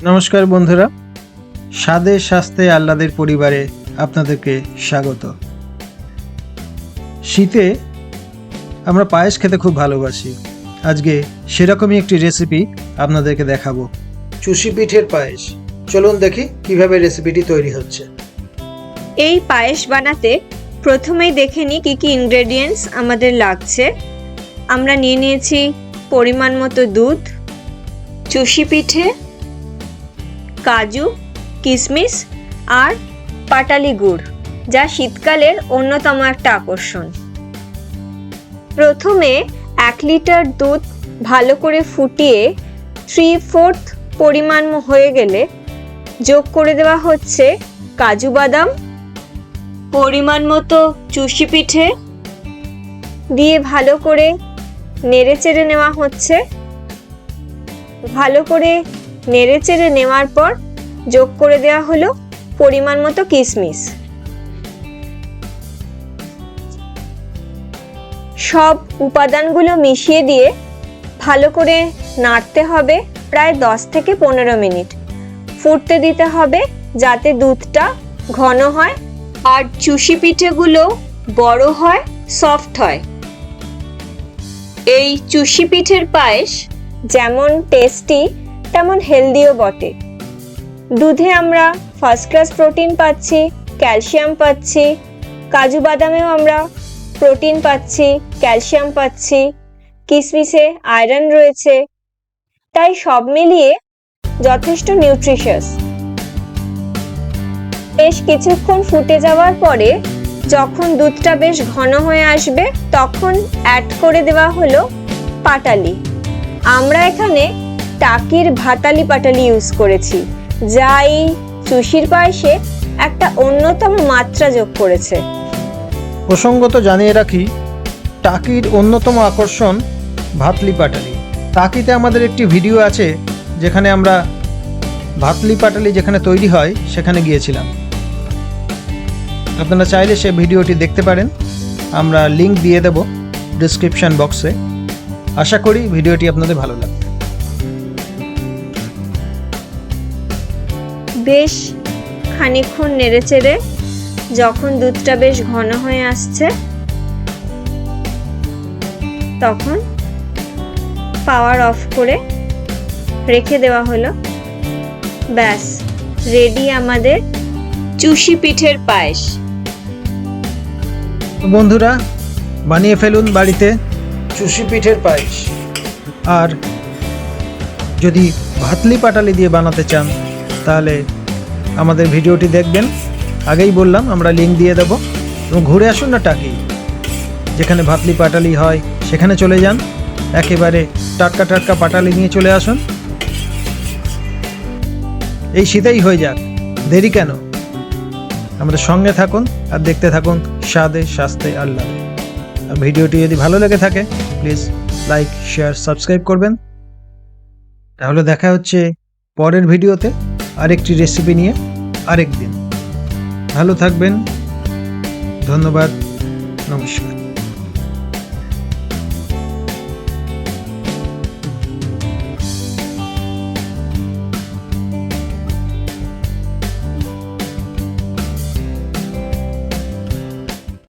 নমস্কার বন্ধুরা। স্বাদে স্বাস্থ্যে আহ্লাদের পরিবারে আপনাদেরকে স্বাগত। শীতে আমরা পায়েস খেতে খুব ভালোবাসি। আজকে সেরকমই একটি রেসিপি আপনাদেরকে দেখাবো। চুষি পিঠের পায়েস। চলুন দেখি কীভাবে রেসিপিটি তৈরি হচ্ছে। এই পায়েস বানাতে প্রথমেই দেখে নিই কী কী ইনগ্রেডিয়েন্টস আমাদের লাগছে। আমরা নিয়ে নিয়েছি পরিমাণ মতো দুধ, চুষি পিঠে কাজু কিশমিশ আর পাটালি গুড়, যা শীতকালের অন্যতম একটা আকর্ষণ। প্রথমে এক লিটার দুধ ভালো করে ফুটিয়ে থ্রি ফোর্থ পরিমাণ হয়ে গেলে যোগ করে দেওয়া হচ্ছে কাজু বাদাম, পরিমাণ মতো চুষি পিঠে দিয়ে ভালো করে নেড়ে চেড়ে নেওয়া হচ্ছে। ভালো করে নেড়ে চেড়ে নেওয়ার পর যোগ করে দেওয়া হলো পরিমাণ মতো কিশমিশ সব উপাদানগুলো মিশিয়ে দিয়ে ভালো করে নাড়তে হবে প্রায় দশ থেকে পনেরো মিনিট। ফুটতে দিতে হবে যাতে দুধটা ঘন হয় আর চুষি পিঠেগুলো বড় হয়, সফট হয়। এই চুষি পিঠের পায়েস যেমন টেস্টি তেমন হেলদিও বটে। দুধে আমরা ফার্স্ট ক্লাস প্রোটিন পাচ্ছি ক্যালসিয়াম পাচ্ছি, কাজু বাদামেও আমরা প্রোটিন পাচ্ছি ক্যালসিয়াম পাচ্ছি কিশমিশে আয়রন রয়েছে। তাই সব মিলিয়ে যথেষ্ট নিউট্রিশাস বেশ কিছুক্ষণ ফুটে যাওয়ার পরে যখন দুধটা বেশ ঘন হয়ে আসবে, তখন অ্যাড করে দেওয়া হলো পাটালি। আমরা এখানে টাকির ভাতালি পাটালি ইউজ করেছি, যা এই চুষির পায়েসে একটা অন্যতম মাত্রা যোগ করেছে। প্রসঙ্গত জানিয়ে রাখি, টাকির অন্যতম আকর্ষণ ভাতলি পাটালি। টাকিতে আমাদের একটি ভিডিও আছে, যেখানে আমরা ভাতলি পাটালি যেখানে তৈরি হয়, সেখানে গিয়েছিলাম। আপনারা চাইলে সে ভিডিওটি দেখতে পারেন। আমরা লিংক দিয়ে দেব ডিসক্রিপশন বক্সে আশা করি ভিডিওটি আপনাদের ভালো লাগবে। বেশ খানিকক্ষণ নেড়েচেড়ে যখন দুধটা বেশ ঘন হয়ে আসছে, তখন পাওয়ার অফ করে রেখে দেওয়া হলো। ব্যাস রেডি আমাদের চুষি পিঠের পায়েস। বন্ধুরা, বানিয়ে ফেলুন বাড়িতে চুষি পিঠের পায়েস। আর যদি ভাতলি পাটালি দিয়ে বানাতে চান তাহলে আমাদের ভিডিওটি দেখবেন। আগেই বললাম, আমরা লিঙ্ক দিয়ে দেব। এবং ঘুরে আসুন না টাকি। যেখানে ভাতলি পাটালি হয়, সেখানে চলে যান। একেবারে টাটকা টাটকা পাটালি নিয়ে চলে আসুন। এই শীতেই হয়ে যাক। দেরি কেন? আমাদের সঙ্গে থাকুন আর দেখতে থাকুন স্বাদে, স্বাস্থ্যে আল্লাহ। আর ভিডিওটি যদি ভালো লেগে থাকে প্লিজ লাইক শেয়ার সাবস্ক্রাইব করবেন। তাহলে দেখা হচ্ছে পরের ভিডিওতে। আরেকটি রেসিপি নিয়ে আরেক দিন ভালো থাকবেন। ধন্যবাদ। নমস্কার।